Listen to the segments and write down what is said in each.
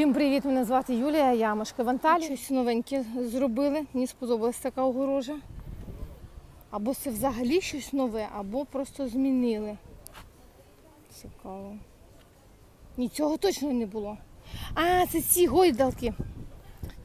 Всім привіт! Мене звати Юлія Ямошка. В Анталії щось новеньке зробили. Мені сподобалась така огорожа. Або це взагалі щось нове, або просто змінили. Цікаво. Ні, цього точно не було. А, це ці гойдалки.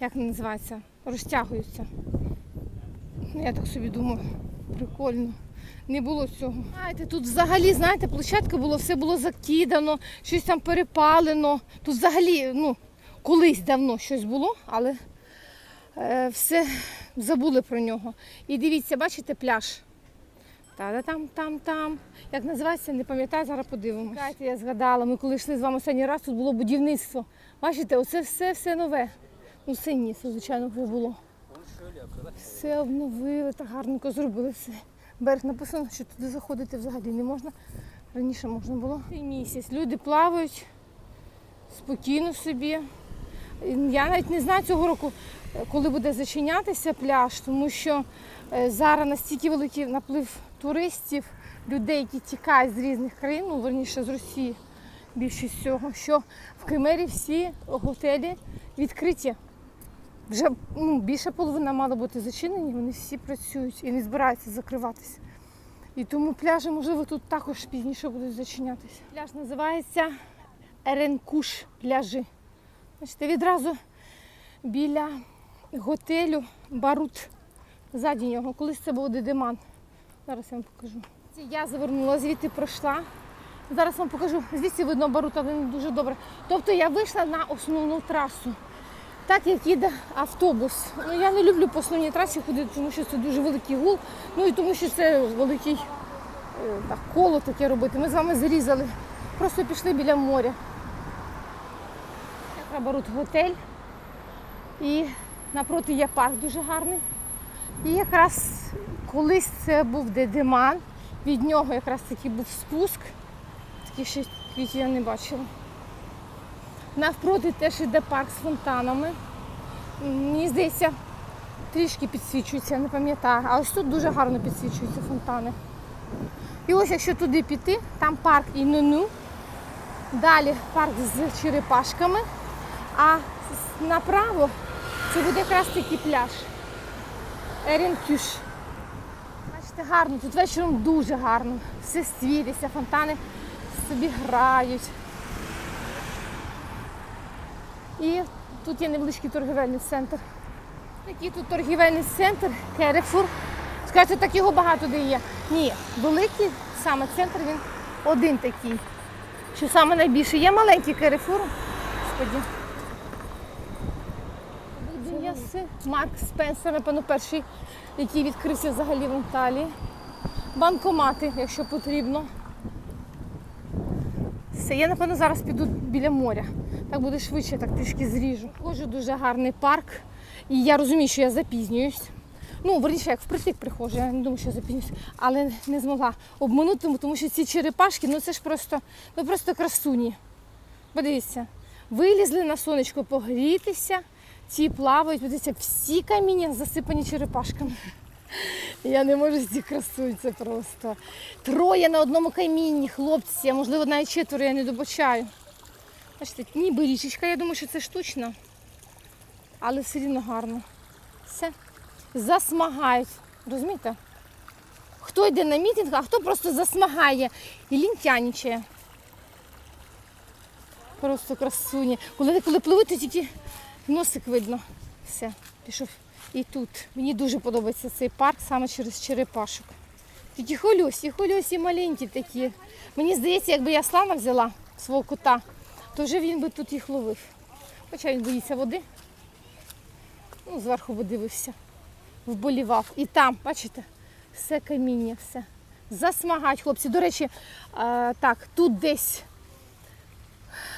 Як вони називаються? Розтягуються. Ну, я так собі думаю, прикольно. Не було цього. Знаєте, тут взагалі, знаєте, площадка було, все було закидано, щось там перепалено. Тут взагалі, ну, колись давно щось було, але е, все забули про нього. І дивіться, бачите пляж. та там, там, там. Як називається, не пам'ятаю, зараз подивимося. Знаєте, я згадала, ми коли йшли з вами останній раз, тут було будівництво. Бачите, оце все, все нове. Ну, ні, це, звичайно, було. Все обновили, так гарненько зробили все. Берег написано, що туди заходити взагалі не можна. Раніше можна було. Цей місяць. Люди плавають спокійно собі. Я навіть не знаю цього року, коли буде зачинятися пляж, тому що е, зараз настільки великий наплив туристів, людей, які тікають з різних країн, ну верніше з Росії більшість всього, що в Кемері всі готелі відкриті. Вже ну, більше половина мала бути зачинені, вони всі працюють і не збираються закриватися. І тому пляжі, можливо, тут також пізніше будуть зачинятися. Пляж називається Еренкуш пляжі. Бачите, відразу біля готелю Барут. Ззаді нього. Колись це був Дедеман. Зараз я вам покажу. Я завернула, звідти пройшла. Зараз вам покажу. Звідси видно Барут, але не дуже добре. Тобто я вийшла на основну трасу. Так як їде автобус. Ну я не люблю по основній трасі ходити, тому що це дуже великий гул. Ну і тому що це великий е, так, коло таке робити. Ми з вами зрізали. Просто пішли біля моря. Барут готель. І напроти є парк дуже гарний. І якраз колись це був Дедеман. Від нього якраз такий був спуск. Таких ще квітів я не бачила. Навпроти теж йде парк з фонтанами. Мені здається, трішки підсвічується, не пам'ятаю. А ось тут дуже гарно підсвічуються фонтани. І ось якщо туди піти, там парк Інуну. Далі парк з черепашками. А направо це буде якраз такий пляж. Ерінкюш. Бачите, гарно, тут вечором дуже гарно. Все світиться, фонтани собі грають. І тут є невеличкий торгівельний центр. Такий тут торгівельний центр, Керефур. Скажете, так його багато де є. Ні, великий саме центр він один такий. Що саме найбільше. Є маленький Керефур. Господі. М'яси. Марк Спенсер, напевно, перший, який відкрився взагалі в Анталії. Банкомати, якщо потрібно. Все, я напевно зараз піду біля моря. Так буде швидше, так трішки зріжу. Ходжу дуже гарний парк. І я розумію, що я запізнююсь. Ну, верніше, як впритик приходжу, я не думаю, що я запізнююсь, але не змогла обминути, тому що ці черепашки, ну це ж просто, ну просто красуні. Подивіться, вилізли на сонечко погрітися, ці плавають, подивіться, всі каміння засипані черепашками. Я не можу цих красунь, просто. Троє на одному камінні, хлопці, а можливо навіть четверо, я не добачаю. Бачите, ніби річечка, я думаю, що це штучно, але все рівно гарно. Все. Засмагають. Розумієте? Хто йде на мітинг, а хто просто засмагає і лінтянічає. Просто красуні. Коли, коли пливуть, то тільки носик видно. Все, пішов. І тут. Мені дуже подобається цей парк саме через черепашок. Такі хольосі, хольосі маленькі такі. Мені здається, якби я слана взяла свого кота, то вже він би тут їх ловив. Хоча він боїться води. Ну, зверху би дивився, вболівав. І там, бачите, все каміння, все. Засмагають хлопці. До речі, е, так, тут десь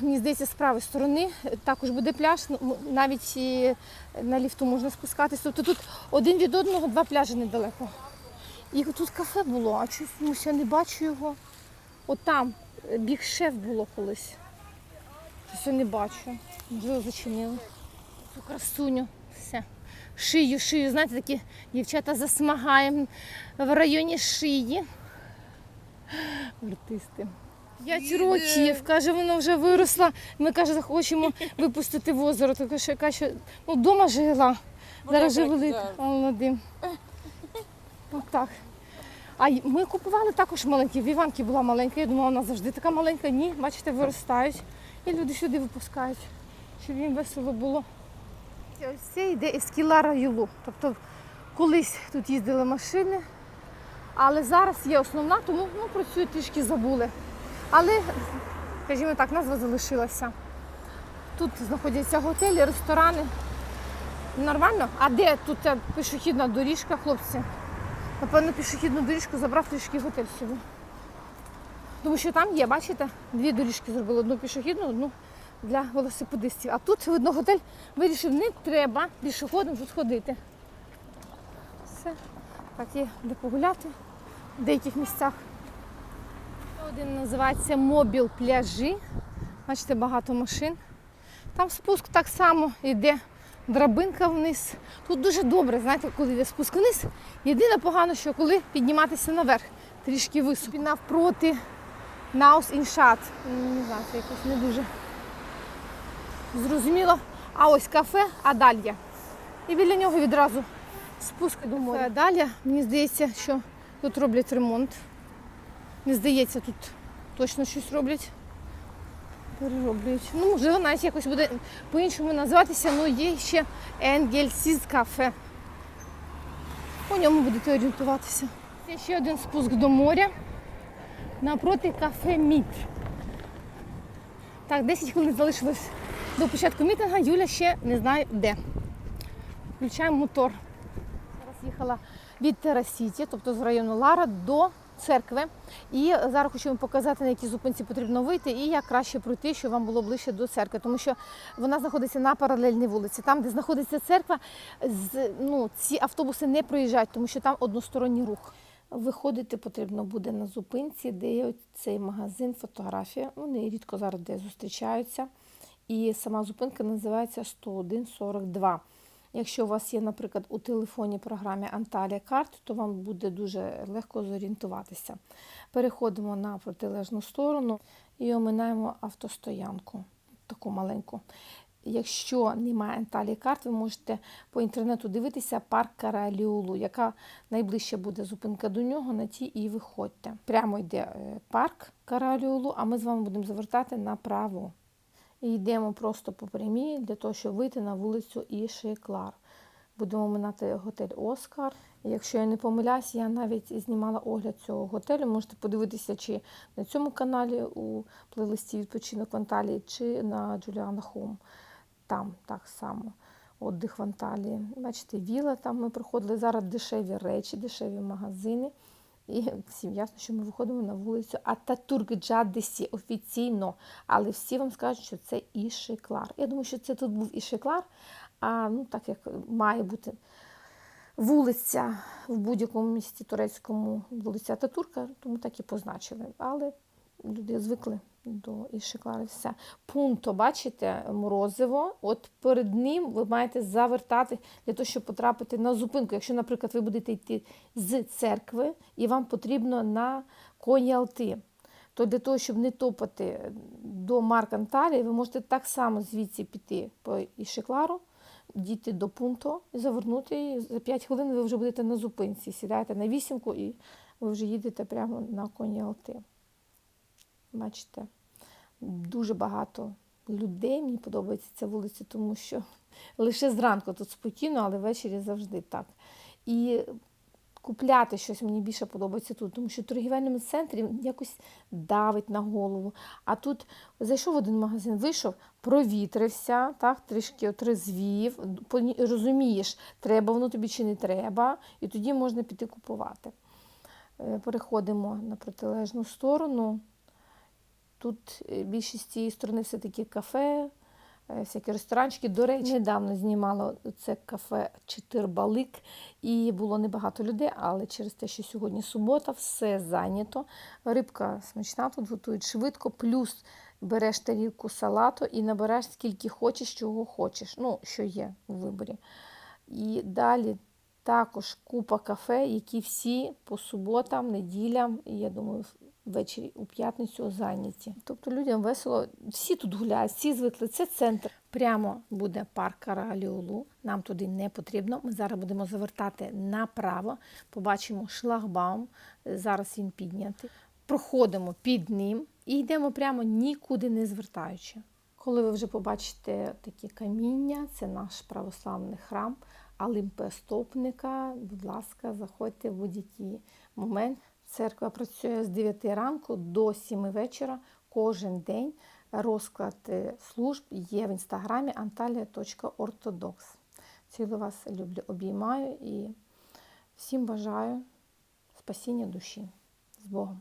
Мені здається, з правої сторони також буде пляж, ну, навіть на ліфту можна спускатись. Тобто тут один від одного два пляжі недалеко. І тут кафе було, а чомусь я не бачу його. От там біг шеф було колись. Щось я не бачу. Можливо, зачинили. Цю красуню. Все. Шию, шию, знаєте, такі дівчата засмагаємо в районі шиї. Артисти. П'ять років, каже, вона вже виросла. Ми каже, хочемо випустити в озеро. Так що яка ще ну, вдома жила. Зараз вже велика. Молодим. Отак. А ми купували також маленькі. В Іванки була маленька. Я думала, вона завжди така маленька. Ні, бачите, виростають. І люди сюди випускають, щоб їм весело було. Ось це йде із Кілара Юлу. Тобто колись тут їздили машини, але зараз є основна, тому ну, працюють трішки забули. Але, скажімо так, назва залишилася. Тут знаходяться готелі, ресторани. Нормально? А де тут пішохідна доріжка, хлопці? Напевно, пішохідну доріжку забрав трішки готель собі. Тому що там є, бачите, дві доріжки зробили, одну пішохідну, одну для велосипедистів. А тут, видно, готель вирішив, не треба пішоходом тут ходити. Все. Так, є де погуляти в деяких місцях. Один називається Мобіл пляжі. Бачите, багато машин. Там спуск так само йде драбинка вниз. Тут дуже добре, знаєте, коли йде спуск вниз. Єдине погано, що коли підніматися наверх, трішки високо. Навпроти Наус Іншат. Не знаю, це якось не дуже зрозуміло. А ось кафе Адалья. І біля нього відразу спуск до моря. Адалья, мені здається, що тут роблять ремонт. Не здається, тут точно щось роблять. Перероблюють. Ну, можливо, навіть якось буде по-іншому називатися, але є ще Енгельсіз кафе. По ньому будете орієнтуватися. Є ще один спуск до моря. Напроти кафе Міт. Так, 10 хвилин залишилось до початку мітинга. Юля ще не знає де. Включаємо мотор. Зараз їхала від Терасіті, тобто з району Лара до церкви. І зараз хочу вам показати, на якій зупинці потрібно вийти і як краще пройти, щоб вам було ближче до церкви, тому що вона знаходиться на паралельній вулиці. Там, де знаходиться церква, ну, ці автобуси не проїжджають, тому що там односторонній рух. Виходити потрібно буде на зупинці, де є цей магазин фотографія. Вони рідко зараз де зустрічаються. І сама зупинка називається 10142. Якщо у вас є, наприклад, у телефоні програмі Анталія карт, то вам буде дуже легко зорієнтуватися. Переходимо на протилежну сторону і оминаємо автостоянку, таку маленьку. Якщо немає Анталії карт, ви можете по інтернету дивитися парк Караліулу, яка найближча буде зупинка до нього, на ті і виходьте. Прямо йде е, парк Караліулу, а ми з вами будемо завертати направо. Йдемо просто по прямій для того, щоб вийти на вулицю Ішиклар. Будемо минати готель Оскар. Якщо я не помиляюсь, я навіть знімала огляд цього готелю. Можете подивитися, чи на цьому каналі у плейлисті відпочинок в Анталії, чи на Джуліана Хоум. Там так само. Отдих в Анталії. Бачите, віла там ми проходили. Зараз дешеві речі, дешеві магазини. І всім ясно, що ми виходимо на вулицю Ататурк Джадесі офіційно, але всі вам скажуть, що це Ішиклар. Я думаю, що це тут був Ішиклар, а ну так як має бути вулиця в будь-якому місті турецькому, вулиця Ататурка, тому так і позначили. Але люди звикли до Ішиклара. і Все. Пункто, бачите, морозиво. От перед ним ви маєте завертати для того, щоб потрапити на зупинку. Якщо, наприклад, ви будете йти з церкви і вам потрібно на коні Алти, то для того, щоб не топати до Марк-Анталії, ви можете так само звідси піти по Ішиклару, дійти до пункту і завернути. І за 5 хвилин ви вже будете на зупинці. Сідаєте на вісімку і ви вже їдете прямо на коні Алти. Бачите, дуже багато людей. Мені подобається ця вулиця, тому що лише зранку тут спокійно, але ввечері завжди так. І купляти щось мені більше подобається тут, тому що в торгівельному центрі якось давить на голову. А тут зайшов в один магазин, вийшов, провітрився, так, трішки отрезвів, розумієш, треба воно тобі чи не треба, і тоді можна піти купувати. Е, Переходимо на протилежну сторону. Тут е, більшість цієї сторони все-таки кафе, е, всякі ресторанчики. До речі, недавно знімала це кафе Чотирбалик, і було небагато людей, але через те, що сьогодні субота, все зайнято. Рибка смачна, тут готують швидко, плюс береш тарілку салату і набереш скільки хочеш, чого хочеш. Ну, що є у виборі. І далі також купа кафе, які всі по суботам, неділям, і я думаю, ввечері у п'ятницю зайняті. Тобто людям весело, всі тут гуляють, всі звикли. Це центр. Прямо буде парк Карагаліолу. Нам туди не потрібно. Ми зараз будемо завертати направо. Побачимо шлагбаум. Зараз він піднятий. Проходимо під ним і йдемо прямо нікуди не звертаючи. Коли ви вже побачите такі каміння, це наш православний храм Олимпостопника. Будь ласка, заходьте в будь-який момент. Церква працює з 9 ранку до 7 вечора кожен день. Розклад е, служб є в інстаграмі antalya.orthodox. Цілу вас люблю, обіймаю і всім бажаю спасіння душі. З Богом!